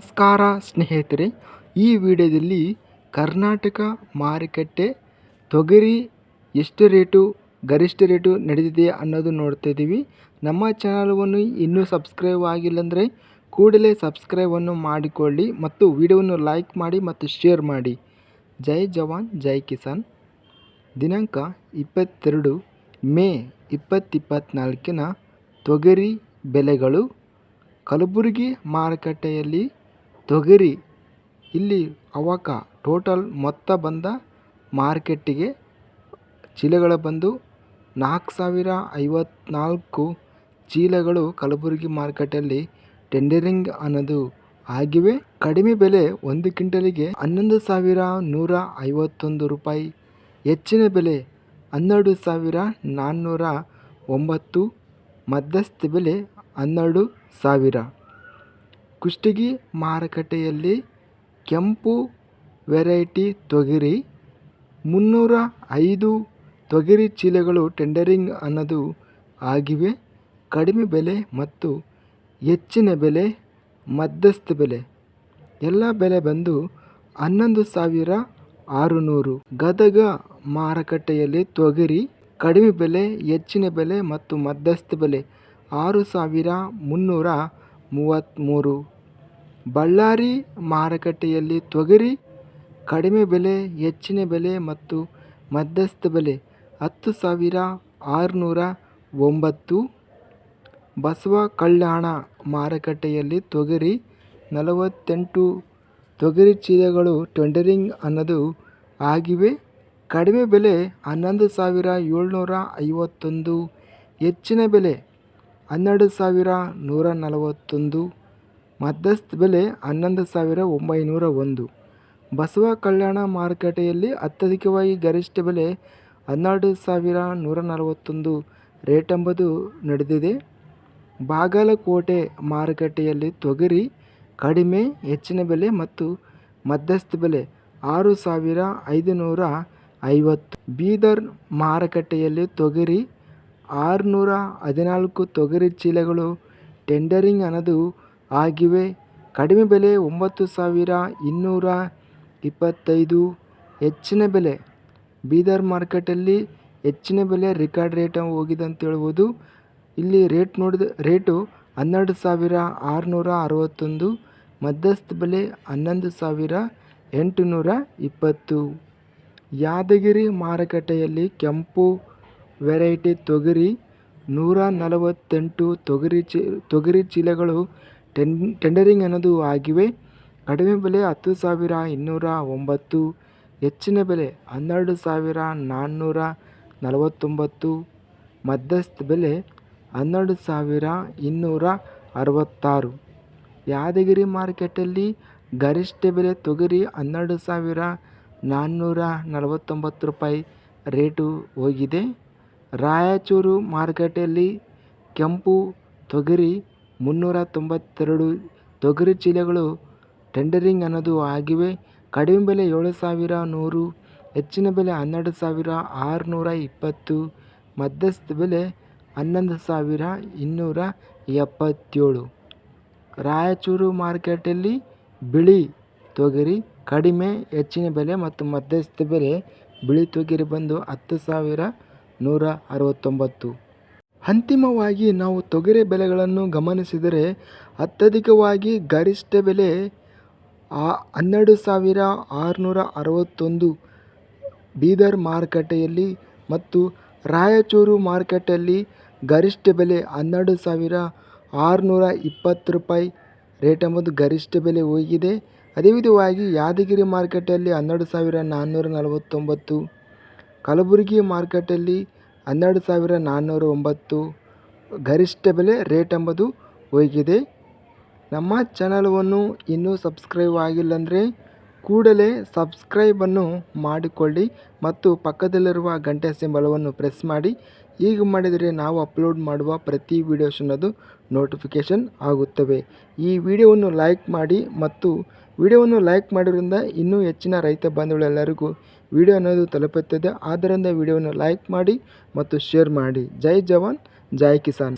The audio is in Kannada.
ನಮಸ್ಕಾರ ಸ್ನೇಹಿತರೆ, ಈ ವಿಡಿಯೋದಲ್ಲಿ ಕರ್ನಾಟಕ ಮಾರುಕಟ್ಟೆ ತೊಗರಿ ಎಷ್ಟು ರೇಟು, ಗರಿಷ್ಠ ರೇಟು ನಡೆದಿದೆ ಅನ್ನೋದು ನೋಡ್ತಾ ಇದ್ದೀವಿ. ನಮ್ಮ ಚಾನಲವನ್ನು ಇನ್ನೂ ಸಬ್ಸ್ಕ್ರೈಬ್ ಆಗಿಲ್ಲ ಅಂದರೆ ಕೂಡಲೇ ಸಬ್ಸ್ಕ್ರೈಬನ್ನು ಮಾಡಿಕೊಳ್ಳಿ ಮತ್ತು ವಿಡಿಯೋವನ್ನು ಲೈಕ್ ಮಾಡಿ ಮತ್ತು ಶೇರ್ ಮಾಡಿ. ಜೈ ಜವಾನ್, ಜೈ ಕಿಸಾನ್. ದಿನಾಂಕ ಇಪ್ಪತ್ತೆರಡು, ಮೇ ಇಪ್ಪತ್ತಿಪ್ಪತ್ನಾಲ್ಕಿನ ತೊಗರಿ ಬೆಲೆಗಳು ಕಲಬುರಗಿ ಮಾರುಕಟ್ಟೆಯಲ್ಲಿ ತೊಗರಿ. ಇಲ್ಲಿ ಅವಕ ಟೋಟಲ್ ಮೊತ್ತ ಬಂದ ಮಾರ್ಕೆಟ್ಟಿಗೆ ಚೀಲಗಳ ಬಂದು ನಾಲ್ಕು ಸಾವಿರ ಐವತ್ನಾಲ್ಕು ಚೀಲಗಳು ಕಲಬುರಗಿ ಮಾರ್ಕೆಟಲ್ಲಿ ಟೆಂಡರಿಂಗ್ ಅನ್ನೋದು ಆಗಿವೆ. ಕಡಿಮೆ ಬೆಲೆ ಒಂದು ಕ್ವಿಂಟಲಿಗೆ ಹನ್ನೊಂದು ಸಾವಿರ ನೂರ ಐವತ್ತೊಂದು ರೂಪಾಯಿ. ಹೆಚ್ಚಿನ ಬೆಲೆ ಹನ್ನೆರಡು ಸಾವಿರ ನಾನ್ನೂರ ಒಂಬತ್ತು. ಮಧ್ಯಸ್ಥ ಬೆಲೆ ಹನ್ನೆರಡು ಸಾವಿರ. ಕುಷ್ಟಗಿ ಮಾರುಕಟ್ಟೆಯಲ್ಲಿ ಕೆಂಪು ವೆರೈಟಿ ತೊಗರಿ, ಮುನ್ನೂರ ಐದು ತೊಗರಿ ಚೀಲಗಳು ಟೆಂಡರಿಂಗ್ ಅನ್ನೋದು ಆಗಿವೆ. ಕಡಿಮೆ ಬೆಲೆ ಮತ್ತು ಹೆಚ್ಚಿನ ಬೆಲೆ, ಮಧ್ಯಸ್ಥ ಬೆಲೆ. ಎಲ್ಲ ಬೆಲೆ ಬಂದು ಹನ್ನೊಂದು ಸಾವಿರ ಆರುನೂರು. ಗದಗ ಮಾರುಕಟ್ಟೆಯಲ್ಲಿ ತೊಗರಿ ಕಡಿಮೆ ಬೆಲೆ, ಹೆಚ್ಚಿನ ಬೆಲೆ ಮತ್ತು ಮಧ್ಯಸ್ಥ ಬೆಲೆ ಆರು ಸಾವಿರ ಮುನ್ನೂರ ಮೂವತ್ತ್ಮೂರು. ಬಳ್ಳಾರಿ ಮಾರುಕಟ್ಟೆಯಲ್ಲಿ ತೊಗರಿ, ಕಡಿಮೆ ಬೆಲೆ, ಹೆಚ್ಚಿನ ಬೆಲೆ ಮತ್ತು ಮಧ್ಯಸ್ಥ ಬೆಲೆ ಹತ್ತು ಸಾವಿರ ಆರುನೂರ ಒಂಬತ್ತು. ಬಸವ ಕಲ್ಯಾಣ ಮಾರುಕಟ್ಟೆಯಲ್ಲಿ ತೊಗರಿ ನಲವತ್ತೆಂಟು. ತೊಗರಿ ಚೀಲಗಳು ಟೆಂಡರಿಂಗ್ ಅನ್ನೋದು ಆಗಿವೆ. ಕಡಿಮೆ ಬೆಲೆ ಹನ್ನೊಂದು ಸಾವಿರ ಏಳ್ನೂರ ಐವತ್ತೊಂದು. ಹೆಚ್ಚಿನ ಬೆಲೆ ಹನ್ನೆರಡು ಸಾವಿರ ನೂರ ನಲವತ್ತೊಂದು. ಮಧ್ಯಸ್ಥ ಬೆಲೆ ಹನ್ನೊಂದು ಸಾವಿರ ಒಂಬೈನೂರ ಒಂದು. ಬಸವ ಕಲ್ಯಾಣ ಮಾರುಕಟ್ಟೆಯಲ್ಲಿ ಅತ್ಯಧಿಕವಾಗಿ ಗರಿಷ್ಠ ಬೆಲೆ ಹನ್ನೆರಡು ಸಾವಿರ ನೂರ ನಲವತ್ತೊಂದು ರೇಟ್ ಎಂಬುದು ನಡೆದಿದೆ. ಬಾಗಲಕೋಟೆ ಮಾರುಕಟ್ಟೆಯಲ್ಲಿ ತೊಗರಿ ಕಡಿಮೆ, ಹೆಚ್ಚಿನ ಬೆಲೆ ಮತ್ತು ಮಧ್ಯಸ್ಥ ಬೆಲೆ ಆರು ಸಾವಿರ ಐದುನೂರ ಐವತ್ತು. ಬೀದರ್ ಮಾರುಕಟ್ಟೆಯಲ್ಲಿ ತೊಗರಿ ಆರುನೂರ ಹದಿನಾಲ್ಕು ತೊಗರಿ ಚೀಲಗಳು ಟೆಂಡರಿಂಗ್ ಅನ್ನೋದು ಆಗಿವೆ. ಕಡಿಮೆ ಬೆಲೆ ಒಂಬತ್ತು ಸಾವಿರ ಇನ್ನೂರ ಇಪ್ಪತ್ತೈದು. ಹೆಚ್ಚಿನ ಬೆಲೆ. ಬೀದರ್ ಮಾರ್ಕೆಟಲ್ಲಿ ಹೆಚ್ಚಿನ ಬೆಲೆ ರಿಕಾರ್ಡ್ ರೇಟ್ ಹೋಗಿದೆ ಅಂತ ಹೇಳ್ಬೋದು ಇಲ್ಲಿ ರೇಟ್ ನೋಡಿದ, ರೇಟು ಹನ್ನೆರಡು ಸಾವಿರ ಆರುನೂರ ಅರವತ್ತೊಂದು. ಮಧ್ಯಸ್ಥ ಬೆಲೆ ಹನ್ನೊಂದು ಸಾವಿರ ಎಂಟುನೂರ ಇಪ್ಪತ್ತು. ಯಾದಗಿರಿ ಮಾರುಕಟ್ಟೆಯಲ್ಲಿ ಕೆಂಪು ವೆರೈಟಿ ತೊಗರಿ ನೂರ ನಲವತ್ತೆಂಟು ತೊಗರಿ ಚೀ, ತೊಗರಿ ಚೀಲಗಳು ಟೆನ್, ಟೆಂಡರಿಂಗ್ ಅನ್ನೋದು ಆಗಿವೆ. ಕಡಿಮೆ ಬೆಲೆ ಹತ್ತು ಸಾವಿರ ಇನ್ನೂರ ಒಂಬತ್ತು, ಹೆಚ್ಚಿನ ಬೆಲೆ ಹನ್ನೆರಡು ಸಾವಿರ ನಾನ್ನೂರ ನಲವತ್ತೊಂಬತ್ತು, ಮಧ್ಯಸ್ಥ ಬೆಲೆ ಹನ್ನೆರಡು ಸಾವಿರ ಇನ್ನೂರ ಅರವತ್ತಾರು. ಯಾದಗಿರಿ ಮಾರ್ಕೆಟಲ್ಲಿ ಗರಿಷ್ಠ ಬೆಲೆ ತೊಗರಿ ಹನ್ನೆರಡು ಸಾವಿರ ನಾನ್ನೂರ ನಲವತ್ತೊಂಬತ್ತು ರೂಪಾಯಿ ರೇಟು ಹೋಗಿದೆ. ರಾಯಚೂರು ಮಾರುಕಟ್ಟೆಯಲ್ಲಿ ಕೆಂಪು ತೊಗರಿ ಮುನ್ನೂರ ತೊಂಬತ್ತೆರಡು ತೊಗರಿ ಚೀಲಗಳು ಟೆಂಡರಿಂಗ್ ಅನ್ನೋದು ಆಗಿವೆ. ಕಡಿಮೆ ಬೆಲೆ ಏಳು ಸಾವಿರ ನೂರು, ಹೆಚ್ಚಿನ ಬೆಲೆ ಹನ್ನೆರಡು ಸಾವಿರ ಆರುನೂರ ಇಪ್ಪತ್ತು, ಮಧ್ಯಸ್ಥ ಬೆಲೆ ಹನ್ನೊಂದು ಸಾವಿರ ಇನ್ನೂರ ಎಪ್ಪತ್ತೇಳು. ರಾಯಚೂರು ಮಾರ್ಕೆಟಲ್ಲಿ ಬಿಳಿ ತೊಗರಿ ಕಡಿಮೆ, ಹೆಚ್ಚಿನ ಬೆಲೆ ಮತ್ತು ಮಧ್ಯಸ್ಥ ಬೆಲೆ ಬಿಳಿ ತೊಗರಿ ಬಂದು ಹತ್ತು ಸಾವಿರ ನೂರ ಅರವತ್ತೊಂಬತ್ತು. ಅಂತಿಮವಾಗಿ ನಾವು ತೊಗರಿ ಬೆಲೆಗಳನ್ನು ಗಮನಿಸಿದರೆ ಅತ್ಯಧಿಕವಾಗಿ ಗರಿಷ್ಠ ಬೆಲೆ ಹನ್ನೆರಡು ಸಾವಿರ ಆರುನೂರ ಅರವತ್ತೊಂದು ಬೀದರ್ ಮಾರುಕಟ್ಟೆಯಲ್ಲಿ ಮತ್ತು ರಾಯಚೂರು ಮಾರುಕಟ್ಟೆಯಲ್ಲಿ ಗರಿಷ್ಠ ಬೆಲೆ ಹನ್ನೆರಡು ಸಾವಿರ ಆರುನೂರ ಇಪ್ಪತ್ತು ರೂಪಾಯಿ ರೇಟ್ ಎಂಬುದು ಗರಿಷ್ಠ ಬೆಲೆ ಹೋಗಿದೆ. ಅದೇ ವಿಧವಾಗಿ ಯಾದಗಿರಿ ಮಾರುಕಟ್ಟೆಯಲ್ಲಿ ಹನ್ನೆರಡು ಸಾವಿರ ನಾನ್ನೂರ ನಲವತ್ತೊಂಬತ್ತು, ಕಲಬುರಗಿ ಮಾರ್ಕೆಟಲ್ಲಿ ಹನ್ನೆರಡು ಸಾವಿರ ನಾನ್ನೂರ ಒಂಬತ್ತು ಗರಿಷ್ಠ ಬೆಲೆ ರೇಟ್ ಎಂಬುದು ಹೋಗಿದೆ. ನಮ್ಮ ಚಾನಲ್ವನ್ನು ಇನ್ನೂ ಸಬ್ಸ್ಕ್ರೈಬ್ ಆಗಿಲ್ಲ ಅಂದರೆ ಕೂಡಲೇ ಸಬ್ಸ್ಕ್ರೈಬನ್ನು ಮಾಡಿಕೊಳ್ಳಿ ಮತ್ತು ಪಕ್ಕದಲ್ಲಿರುವ ಗಂಟೆ ಸಿಂಬಲವನ್ನು ಪ್ರೆಸ್ ಮಾಡಿ. ಈಗ ಮಾಡಿದರೆ ನಾವು ಅಪ್ಲೋಡ್ ಮಾಡುವ ಪ್ರತಿ ವೀಡಿಯೋಸ್ ಅನ್ನೋದು ನೋಟಿಫಿಕೇಷನ್ ಆಗುತ್ತವೆ. ಈ ವಿಡಿಯೋವನ್ನು ಲೈಕ್ ಮಾಡಿ ಮತ್ತು ವಿಡಿಯೋವನ್ನು ಲೈಕ್ ಮಾಡೋದ್ರಿಂದ ಇನ್ನೂ ಹೆಚ್ಚಿನ ರೈತ ಬಂಧುಗಳೆಲ್ಲರಿಗೂ ವಿಡಿಯೋ ಅನ್ನೋದು ತಲುಪುತ್ತದೆ. ಆದ್ದರಿಂದ ವಿಡಿಯೋವನ್ನು ಲೈಕ್ ಮಾಡಿ ಮತ್ತು ಶೇರ್ ಮಾಡಿ. ಜೈ ಜವಾನ್, ಜೈ ಕಿಸಾನ್.